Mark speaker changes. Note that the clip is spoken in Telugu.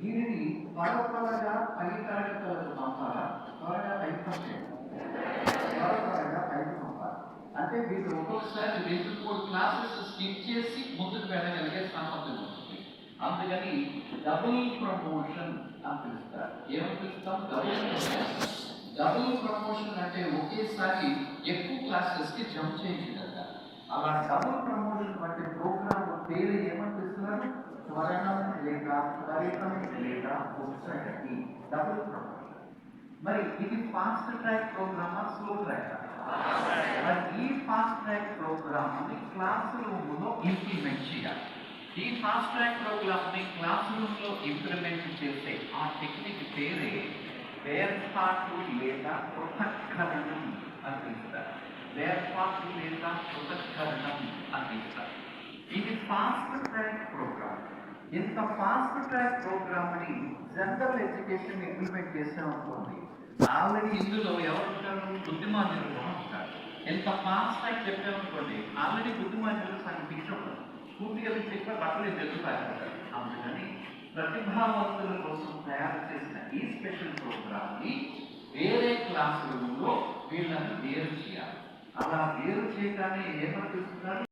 Speaker 1: దీనిని త్వర త్వరగా పై పంపాలా? త్వరగా పైకి త్వరగా పంపాలి? అంటే మీరు ఒక్కొక్కసారి రెండు మూడు క్లాసెస్ స్కిప్ చేసి ముందుకు వెళ్ళగలిగే సామర్థ్యం ఉంటుంది. అందుకని డబుల్ ప్రమోషన్ అని పిలుస్తారు. ఏమని పిలుస్తాం? డబుల్ ప్రమోషన్ డబుల్ ప్రమోషన్ అంటే ఒకేసారి ఎక్కువ క్లాసెస్కి జంప్ చేయించగలగాలి. అలా డబుల్ ప్రమోషన్ వంటి మరణం లేక త్వరితం లేక ఉత్సాహి డబుల్ మరి ఇది ఫాస్ట్ ట్రాక్ ప్రోగ్రామా స్లో ట్రాక్ మరి ఈ ఫాస్ట్ ట్రాక్ ప్రోగ్రామ్ని క్లాస్ రూమ్లో ఇంప్లిమెంట్ చేయాలి ఈ ఫాస్ట్ ట్రాక్ ప్రోగ్రామ్ని క్లాస్ రూమ్లో ఇంప్లిమెంట్ చేసే ఆ టెక్నిక్ పేరే వేర్పాటు లేదా పృథక్కరణం అందిస్తారు పిలుస్తారు వేర్పాటు లేదా పృథక్కరణం అందిస్తారు ఇది ఫాస్ట్ ఇంత ఫాస్ట్ ట్రాక్ ప్రోగ్రామ్ని జనరల్ ఎడ్యుకేషన్ ఇంప్లిమెంట్ చేసామనుకోండి ఆల్రెడీ ఇందులో ఎవరు బుద్ధిమాన్యులు కూడా ఉంటారు. ఎంత ఫాస్ట్ ట్రాక్ చెప్పామనుకోండి ఆల్రెడీ బుద్ధిమాన్యులు సగం పిక్చర్ పూర్తిగా చెప్పిన బట్టలు తెలుగుతారు అందుకని ప్రతిభావంతుల కోసం తయారు చేసిన ఈ స్పెషల్ ప్రోగ్రామ్ని వేరే క్లాస్ రూమ్లో వీళ్ళని వేరు చేయాలి. అలా వేరు చేయగానే ఏమనిపిస్తున్నారు